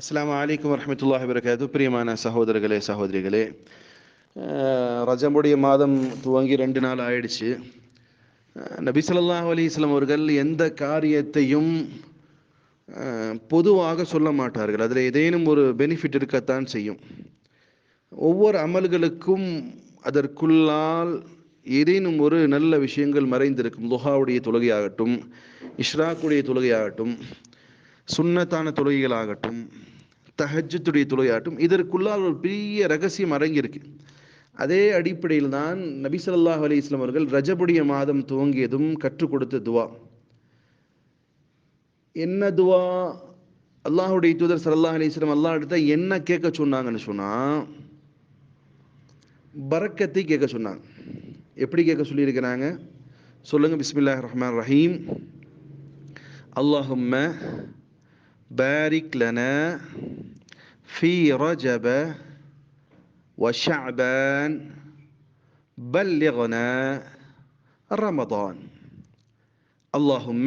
அஸ்ஸலாமு அலைக்கும் வரஹ்மத்துல்லாஹி வரகாத்து பிரியமான சகோதரர்களே சகோதரிகளே ரஜமுடைய மாதம் துவங்கி ரெண்டு நாள் ஆயிடுச்சு. நபி சொல்லாஹ் அலிஸ்லாம் அவர்கள் எந்த காரியத்தையும் பொதுவாக சொல்ல மாட்டார்கள். அதில் ஏதேனும் ஒரு பெனிஃபிட் இருக்கத்தான் செய்யும். ஒவ்வொரு அமல்களுக்கும் அதற்குள்ளால் ஏதேனும் ஒரு நல்ல விஷயங்கள் மறைந்திருக்கும். லுஹாவுடைய தொழுகையாகட்டும் இஷ்ராக்குடைய தொழுகையாகட்டும் சுன்னத்தான தொழுகைகளாகட்டும் தஹஜத்துடைய துளையாட்டும் இதற்குள்ளால் ஒரு பெரிய ரகசியம் அடங்கியிருக்கு அதே அடிப்படையில் தான் நபி சொல்லாஹ் அலி இஸ்லாம் அவர்கள் ரஜபுடைய மாதம் துவங்கியதும் கற்றுக் கொடுத்த துவா. என்ன துவா? அல்லாஹுடைய தூதர் சல்லாஹ் அலி இஸ்லாம் அல்லா எடுத்த என்ன கேட்க சொன்னாங்கன்னு சொன்னா பறக்கத்தை கேட்க சொன்னாங்க. எப்படி கேட்க சொல்லியிருக்கிறாங்க? சொல்லுங்க பிஸ்மில்லா ரஹ்மான் ரஹீம். அல்லாஹும்ம பாரிக் லன في رجب وشعبان بلغنا رمضان اللهم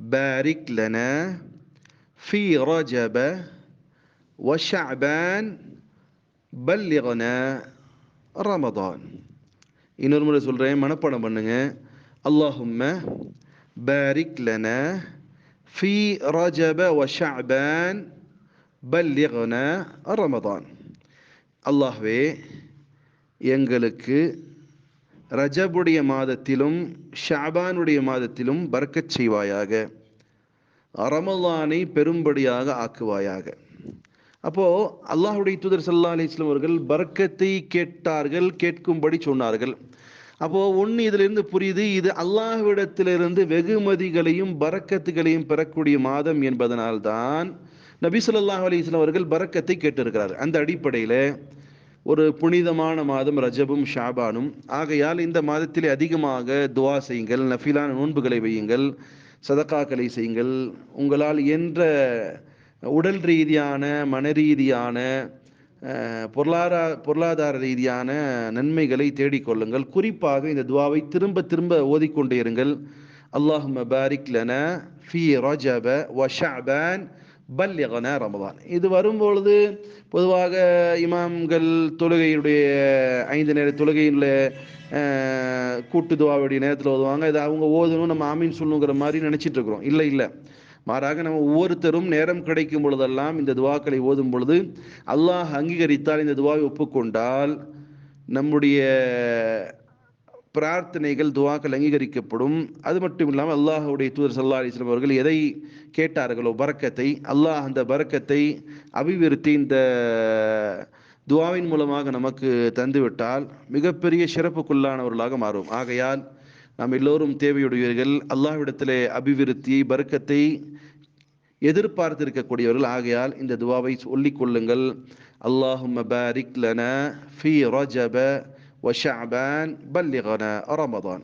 بارك لنا في رجب وشعبان بلغنا رمضان இன்னொரு முறை சொல்கிறேன் மனப்பாடம் பண்ணுங்க அல்லாஹும்ம பாரிக் லனா ஃபி ரஜப வ ஷஅபான் பல்லிக்னா ரமதான். அல்லாஹ்வே எங்களுக்கு ரஜபுடைய மாதத்திலும் ஷாபானுடைய மாதத்திலும் பறக்கச் செய்வாயாக. ரமலானை பெரும்படியாக ஆக்குவாயாக. அப்போ அல்லாஹுடைய தூதர் சல்லா அலிஸ்லாம் அவர்கள் பர்க்கத்தை கேட்டார்கள் கேட்கும்படி சொன்னார்கள். அப்போ ஒன்று இதிலிருந்து புரியுது இது அல்லாஹ்விடத்திலிருந்து வெகுமதிகளையும் பறக்கத்துகளையும் பெறக்கூடிய மாதம் என்பதனால்தான் நபி சொல்லாஹ் அலைஹி வஸல்லம் அவர்கள் பறக்கத்தை கேட்டிருக்கிறார். அந்த அடிப்படையில் ஒரு புனிதமான மாதம் ரஜபும் ஷாபானும். ஆகையால் இந்த மாதத்திலே அதிகமாக துவா செய்யுங்கள் நஃபிலான நோன்புகளை வையுங்கள் சதக்காக்களை செய்யுங்கள். உங்களால் என்ற உடல் ரீதியான மன ரீதியான பொருளாதார பொருளாதார ரீதியான நன்மைகளை தேடிக்கொள்ளுங்கள் குறிப்பாக இந்த துவாவை திரும்ப திரும்ப ஓதிக்கொண்டே இருங்கள். அல்லாஹ் பாரிக் லன ஃபி ரஜப வ பல்லிகனா ரமதான். இது வரும்பொழுது பொதுவாக இமாம்கள் தொழுகையுடைய ஐந்து நேர தொழுகையில் கூட்டு துவாவுடைய நேரத்தில் ஓதுவாங்க. இதை அவங்க ஓதணும் நம்ம ஆமீன் சொல்லணுங்கிற மாதிரி நினச்சிட்டு இருக்கிறோம் இல்லை இல்லை. மாறாக நம்ம ஒவ்வொருத்தரும் நேரம் கிடைக்கும் பொழுதெல்லாம் இந்த துவாக்களை ஓதும் பொழுது அல்லாஹ் அங்கீகரித்தால் இந்த துவாவை ஒப்புக்கொண்டால் நம்முடைய பிரார்த்தனைகள் துவாக்கள் அங்கீகரிக்கப்படும். அது மட்டும் இல்லாமல் அல்லாஹுடைய தூதர் சல்லா அலிஸ்லாம் அவர்கள் எதை கேட்டார்களோ பரக்கத்தை அல்லாஹ் அந்த பறக்கத்தை அபிவிருத்தி இந்த துவாவின் மூலமாக நமக்கு தந்துவிட்டால் மிகப்பெரிய சிறப்புக்குள்ளானவர்களாக மாறும். ஆகையால் நாம் எல்லோரும் தேவையுடையவர்கள் அல்லாஹ்விடத்திலே அபிவிருத்தி பறக்கத்தை எதிர்பார்த்திருக்கக்கூடியவர்கள். ஆகையால் இந்த துவாவை சொல்லிக் கொள்ளுங்கள். அல்லாஹும்ம பாரிக் லன ஃபி ரஜப வ ஷஅபான் பல்லிகனா ரமதான்